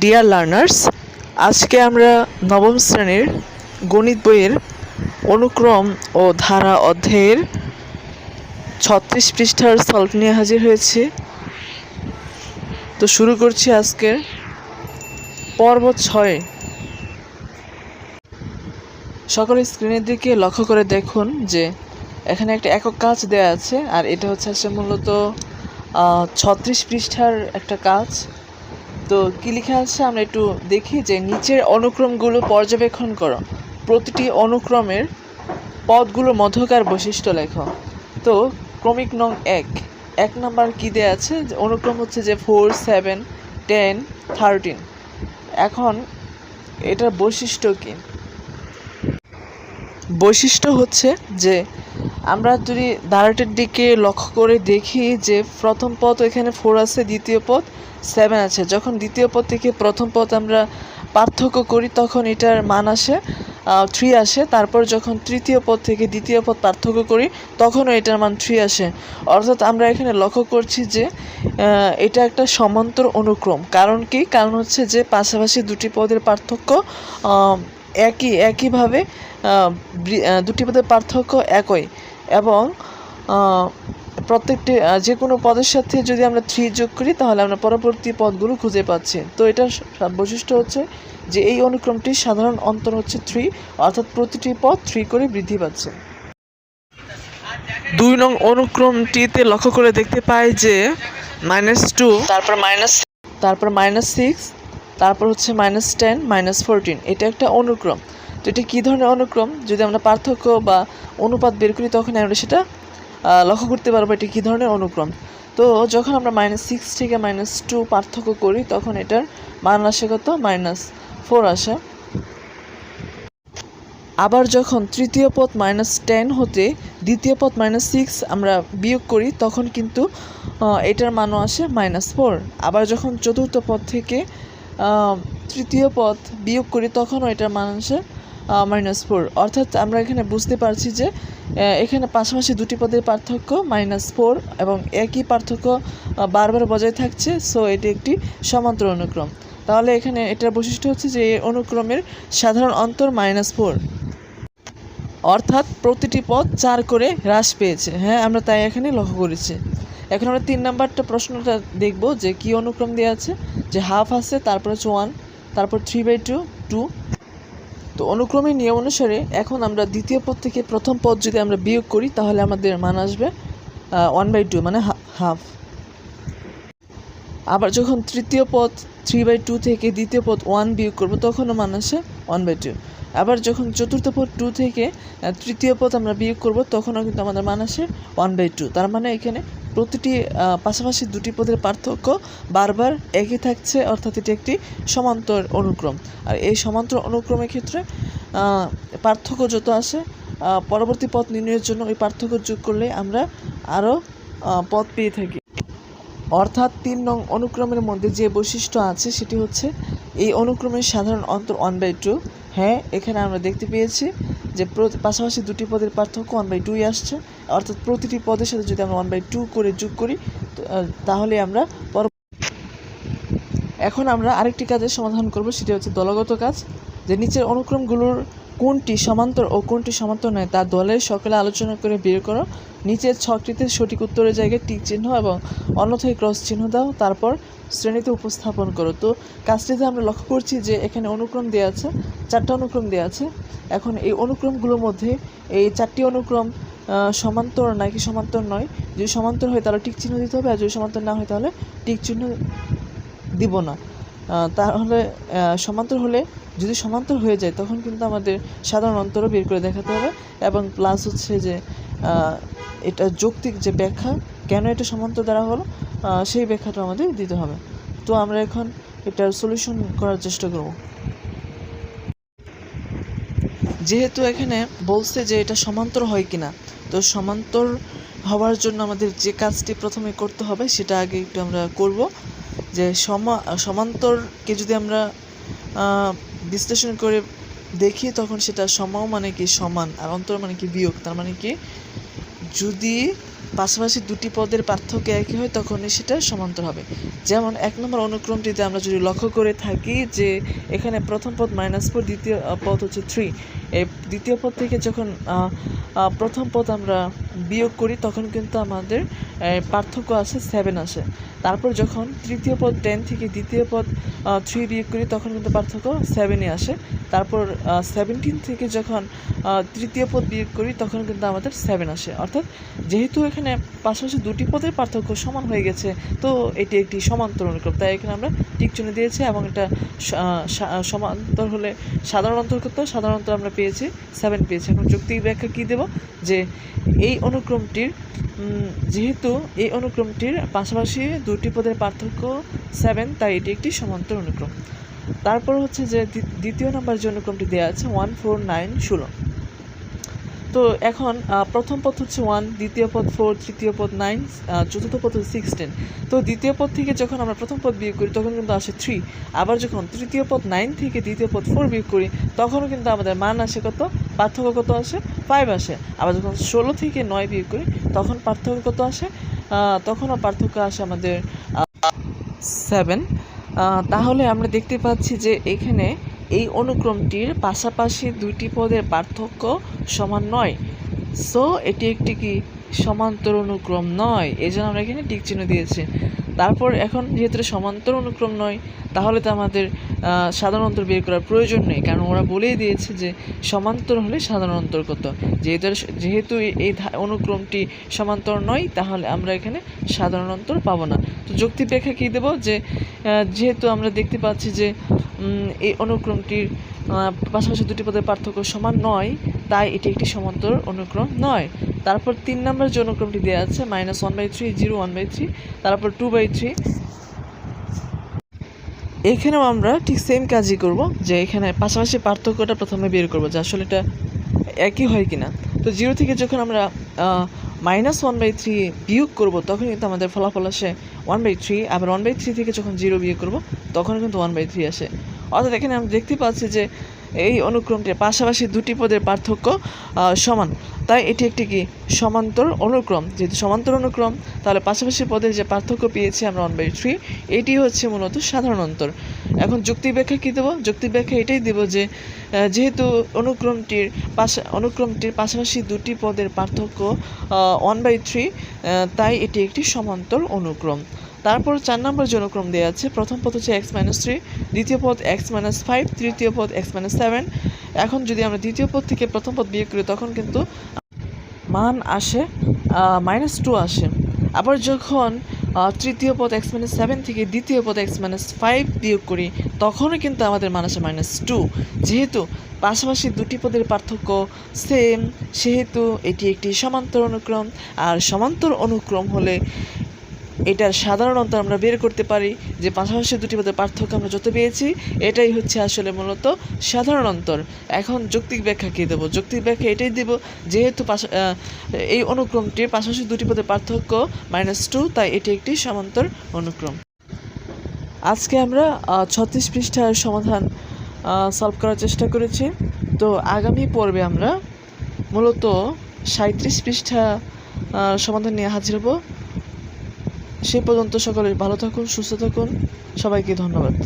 Dear learners আজকে আমরা নবম শ্রেণির গণিত বইয়ের অনুক্রম ও ধারা অধ্যায়ের ছত্রিশ পৃষ্ঠার সলভ নিয়ে হাজির হয়েছি। তো শুরু করছি আজকের পর্ব ছয়। সকলে স্ক্রিনের দিকে লক্ষ্য করে দেখুন যে এখানে একটা একক কাজ দেওয়া আছে, আর এটা হচ্ছে আসলে মূলত ছত্রিশ পৃষ্ঠার একটা কাজ। তো কি লেখা আছে আমরা একটু দেখি যে নিচের অনুক্রমগুলো পর্যবেক্ষণ করো। প্রতিটি অনুক্রমের পদগুলোর মধ্যকার বৈশিষ্ট্য লেখো। তো ক্রমিক নং এক। এক নাম্বার কি দেয়া আছে? যে অনুক্রম হচ্ছে যে ফোর, সেভেন, টেন, থার্টিন। এখন এটার বৈশিষ্ট্য কি? বৈশিষ্ট্য হচ্ছে যে আমরা যদি দাঁড়াটের দিকে লক্ষ্য করে দেখি যে প্রথম পথ এখানে ফোর আছে, দ্বিতীয় পথ সেভেন আছে। যখন দ্বিতীয় পথ থেকে প্রথম পথ আমরা পার্থক্য করি, তখন এটার মান আসে থ্রি আসে। তারপর যখন তৃতীয় পদ থেকে দ্বিতীয় পদ পার্থক্য করি, তখনও এটার মান থ্রি আসে। অর্থাৎ আমরা এখানে লক্ষ্য করছি যে এটা একটা সমান্তর অনুক্রম। কারণ কি? কারণ হচ্ছে যে পাশাপাশি দুটি পদের পার্থক্য একই, একইভাবে দুটি পদের পার্থক্য একই এবং প্রত্যেকটি যে কোনো পদের সাথে যদি আমরা থ্রি যোগ করি তাহলে আমরা পরবর্তী পদগুলো খুঁজে পাচ্ছি। তো এটার বৈশিষ্ট্য হচ্ছে যে এই অনুক্রমটির সাধারণ অন্তর হচ্ছে থ্রি অর্থাৎ প্রতিটি পদ থ্রি করে বৃদ্ধি পাচ্ছে। দুই নং অনুক্রমটিতে লক্ষ্য করে দেখতে পাই যে মাইনাস টু তারপর মাইনাস তারপর মাইনাস সিক্স তারপর হচ্ছে মাইনাস টেন মাইনাস ফোরটিন এটা একটা অনুক্রম। তো এটা কী ধরনের অনুক্রম? যদি আমরা পার্থক্য বা অনুপাত বের করি, তখন আমরা সেটা লক্ষ্য করতে পারব এটি কী ধরনের অনুক্রম। তো যখন আমরা মাইনাস সিক্স থেকে মাইনাস টু পার্থক্য করি, তখন এটার মান আসে কত? মাইনাস ফোর আসে। আবার যখন তৃতীয় পদ মাইনাস টেন হতে দ্বিতীয় পদ মাইনাস সিক্স আমরা বিয়োগ করি, তখন কিন্তু এটার মানও আসে মাইনাস ফোর আবার যখন চতুর্থ পদ থেকে তৃতীয় পদ বিয়োগ করি, তখনও এটার মান আসে মাইনাস ফোর অর্থাৎ আমরা এখানে বুঝতে পারছি যে এখানে পাশাপাশি দুটি পদের পার্থক্য মাইনাস ফোর এবং একই পার্থক্য বারবার বজায় থাকছে সো এটি একটি সমান্তর অনুক্রম। তাহলে এখানে এটার বৈশিষ্ট্য হচ্ছে যে, এই অনুক্রমের সাধারণ অন্তর মাইনাস ফোর অর্থাৎ প্রতিটি পদ চার করে হ্রাস পেয়েছে। হ্যাঁ আমরা তাই এখানে লক্ষ্য করেছি। এখন আমরা তিন নাম্বারটা প্রশ্নটা দেখব যে, কি অনুক্রম দেওয়া আছে? যে হাফ আছে, তারপর হচ্ছে ওয়ান তারপর থ্রি বাই টু টু তো অনুক্রমের নিয়ম অনুসারে এখন আমরা দ্বিতীয় পদ থেকে প্রথম পদ যদি আমরা বিয়োগ করি, তাহলে আমাদের মান আসবে ওয়ান বাই টু মানে হাফ আবার যখন তৃতীয় পদ থ্রি বাই টু থেকে দ্বিতীয় পদ ওয়ান বিয়োগ করব, তখনও মান আসে ওয়ান বাই টু আবার যখন চতুর্থ পদ টু থেকে তৃতীয় পদ আমরা বিয়োগ করব, তখনও কিন্তু আমাদের মান আসে ওয়ান বাই টু তার মানে এখানে প্রতিটি পাশাপাশি দুটি পদের পার্থক্য বারবার একই থাকছে, অর্থাৎ এটি একটি সমান্তর অনুক্রম। আর এই সমান্তর অনুক্রমের ক্ষেত্রে পার্থক্য যত আসে পরবর্তী পথ নির্ণয়ের জন্য ওই পার্থক্য যোগ করলে আমরা আরও পথ পেয়ে থাকি। অর্থাৎ তিন নং অনুক্রমের মধ্যে যে বৈশিষ্ট্য আছে, সেটি হচ্ছে এই অনুক্রমের সাধারণ অন্তর ওয়ান বাই টু হ্যাঁ এখানে আমরা দেখতে পেয়েছি যে পাশাপাশি দুটি পদের পার্থক্য ওয়ান বাই টুই আসছে। অর্থাৎ প্রতিটি পদের সাথে যদি আমরা ওয়ান বাই টু করে যোগ করি তাহলে আমরা পর এখন আমরা আরেকটি কাজের সমাধান করব, সেটি হচ্ছে দলগত কাজ। যে নিচের অনুক্রমগুলোর কোনটি সমান্তর ও কোনটি সমান্তর নয় তা দলের সকলে আলোচনা করে বের করো। নিচের ছকটিতে সঠিক উত্তরের জায়গায় টিক চিহ্ন এবং অন্যথায় ক্রস চিহ্ন দাও। তারপর শ্রেণীতে উপস্থাপন করো। তো কাজটিতে আমরা লক্ষ্য করছি যে এখানে অনুক্রম দেওয়া আছে, চারটা অনুক্রম দেওয়া আছে। এখন এই অনুক্রমগুলোর মধ্যে এই চারটি অনুক্রম সমান্তর নাকি সমান্তর নয়, যদি সমান্তর হয় তাহলে টিক চিহ্ন দিতে হবে আর যদি সমান্তর না হয় তাহলে টিক চিহ্ন দিব না। তাহলে সমান্তর হলে যদি সমান্তর হয়ে যায়, তখন কিন্তু আমাদের সাধারণ অন্তরও বের করে দেখাতে হবে এবং প্লাস হচ্ছে যে এটা যৌক্তিক যে ব্যাখ্যা, কেন এটা সমান্তর দ্বারা হলো সেই ব্যাখ্যাটা আমাদের দিতে হবে। তো আমরা এখন এটার সলিউশন করার চেষ্টা করব। যেহেতু এখানে বলছে যে এটা সমান্তর হয় কিনা, তো সমান্তর হওয়ার জন্য আমাদের যে কাজটি প্রথমে করতে হবে, সেটা আগে একটু আমরা করব। যে সমা, সমান্তরকে যদি আমরা বিশ্লেষণ করে দেখি, তখন সেটা সম মানে কি সমান আর অন্তর মানে কি বিয়োগ। তার মানে কি, যদি পাশাপাশি দুটি পদের পার্থক্য একই হয়, তখনই সেটা সমান্তর হবে। যেমন এক নম্বর অনুক্রমটিতে আমরা যদি লক্ষ্য করে থাকি যে, এখানে প্রথম পদ মাইনাস ফোর দ্বিতীয় পদ হচ্ছে থ্রি এই দ্বিতীয় পদ থেকে যখন প্রথম পদ আমরা বিয়োগ করি তখন কিন্তু আমাদের পার্থক্য আসে সেভেন আসে। তারপর যখন তৃতীয় পদ টেন থেকে দ্বিতীয় পদ থ্রি বিয়োগ করি তখন কিন্তু পার্থক্য সেভেনই আসে। তারপর সেভেন্টিন থেকে যখন তৃতীয় পদ বিয়োগ করি তখন কিন্তু আমাদের সেভেন আসে। অর্থাৎ যেহেতু এখানে পাশাপাশি দুটি পদের পার্থক্য সমান হয়ে গেছে তো এটি একটি সমান্তর অনুক্রম। তাই এখানে আমরা টিক চিহ্ন দিয়েছি এবং এটা সমান্তর হলে সাধারণ অন্তর করতে হয়, সাধারণ অন্তর আমরা পেয়েছি সেভেন পেয়েছি। এখন যৌক্তিক ব্যাখ্যা কী দেব? যে এই অনুক্রমটির যেহেতু এই অনুক্রমটির পাশাপাশি দুটি পদের পার্থক্য সেভেন তাই এটি একটি সমান্তর অনুক্রম। তারপর হচ্ছে যে দ্বিতীয় নাম্বার যে অনুক্রমটি দেওয়া আছে ওয়ান ফোর নাইন ষোলো। তো এখন প্রথম পদ হচ্ছে ওয়ান দ্বিতীয় পদ ফোর তৃতীয় পদ নাইন চতুর্থ পদ হচ্ছে সিক্সটিন তো দ্বিতীয় পদ থেকে যখন আমরা প্রথম পদ বিয়োগ করি, তখন কিন্তু আসে থ্রি আবার যখন তৃতীয় পদ নাইন থেকে দ্বিতীয় পদ ফোর বিয়োগ করি তখনও কিন্তু আমাদের মান আসে কত? পার্থক্য কত আসে? ফাইভ আসে। আবার যখন ষোলো থেকে নয় বিয়োগ করি, তখন পার্থক্য কত আসে? তখনও পার্থক্য আসে আমাদের সেভেন তাহলে আমরা দেখতে পাচ্ছি যে এখানে এই অনুক্রমটির পাশাপাশি দুটি পদের পার্থক্য সমান নয়। সো এটি একটি কি? সমান্তর অনুক্রম নয়। এই জন্য আমরা এখানে টিক চিহ্ন দিয়েছি। তারপর এখন যেহেতু সমান্তর অনুক্রম নয়, তাহলে তো আমাদের সাধারণ অন্তর বের করার প্রয়োজন নেই। কারণ ওরা বলেই দিয়েছে যে সমান্তর হলে সাধারণ অন্তর কত যেহেতু যেহেতু এই- অনুক্রমটি সমান্তর নয়, তাহলে আমরা এখানে সাধারণ অন্তর পাবো না। তো যুক্তি ব্যাখ্যা কী দেবো? যে যেহেতু আমরা দেখতে পাচ্ছি যে এই অনুক্রমটির পাশাপাশি দুটি পদের পার্থক্য সমান নয়, তাই এটি একটি সমান্তর অনুক্রম নয়। তারপর তিন নম্বর যে অনুক্রমটি দেওয়া আছে minus one by three zero one by three তারপর টু বাই থ্রি এখানেও আমরা ঠিক সেম কাজই করব, যে এখানে পাশাপাশি পার্থক্যটা প্রথমে বের করব, যে আসলে এটা একই হয় কিনা। তো জিরো থেকে যখন আমরা মাইনাস ওয়ান বাই থ্রি বিয়োগ করব তখন কিন্তু আমাদের ফলাফল আসে ওয়ান বাই থ্রি আবার ওয়ান বাই থ্রি থেকে যখন জিরো বিয়োগ করব তখন কিন্তু ওয়ান বাই থ্রি আসে। অর্থাৎ এখানে আমরা দেখতে পাচ্ছি যে এই অনুক্রমটির পাশাপাশি দুটি পদের পার্থক্য সমান। তাই এটি একটি কি? সমান্তর অনুক্রম। যেহেতু সমান্তর অনুক্রম, তাহলে পাশাপাশি পদের যে পার্থক্য পেয়েছি আমরা ওয়ান বাই থ্রি এটি হচ্ছে মূলত সাধারণ অন্তর। এখন যুক্তি ব্যাখ্যা কী দেবো? যুক্তি ব্যাখ্যা এটাই দেবো যে যেহেতু অনুক্রমটির পাশা, অনুক্রমটির পাশাপাশি দুটি পদের পার্থক্য ওয়ান বাই থ্রি তাই এটি একটি সমান্তর অনুক্রম। তারপর চার নম্বর যে অনুক্রম দেওয়া আছে। প্রথম পদ হচ্ছে এক্স মাইনাস থ্রি দ্বিতীয় পদ এক্স মাইনাস ফাইভ তৃতীয় পদ এক্স মাইনাস সেভেন এখন যদি আমরা দ্বিতীয় পদ থেকে প্রথম পদ বিয়োগ করি, তখন কিন্তু মান আসে মাইনাস টু আসে। আবার যখন তৃতীয় পদ এক্স মাইনাস সেভেন থেকে দ্বিতীয় পদ এক্স মাইনাস ফাইভ বিয়োগ করি, তখনও কিন্তু আমাদের মান আসে মাইনাস টু যেহেতু পাশাপাশি দুটি পদের পার্থক্য সেম সেহেতু এটি একটি সমান্তর অনুক্রম। আর সমান্তর অনুক্রম হলে এটার সাধারণ অন্তর আমরা বের করতে পারি, যে পাশাপাশি দুটি পদের পার্থক্য আমরা যত পেয়েছি, এটাই হচ্ছে আসলে মূলত সাধারণ অন্তর। এখন যৌক্তিক ব্যাখ্যা কী দেবো? যৌক্তিক ব্যাখ্যা এটাই দেব, যেহেতু এই অনুক্রমটির পাশাপাশি দুটি পদের পার্থক্য মাইনাস টু তাই এটি একটি সমান্তর অনুক্রম। আজকে আমরা ছত্রিশ পৃষ্ঠার সমাধান সলভ করার চেষ্টা করেছি। তো আগামী পর্বে আমরা মূলত সাঁত্রিশ পৃষ্ঠা সমাধান নিয়ে হাজির হব। সে পর্যন্ত সকলে ভালো থাকুন সুস্থ থাকুন। সবাইকে ধন্যবাদ।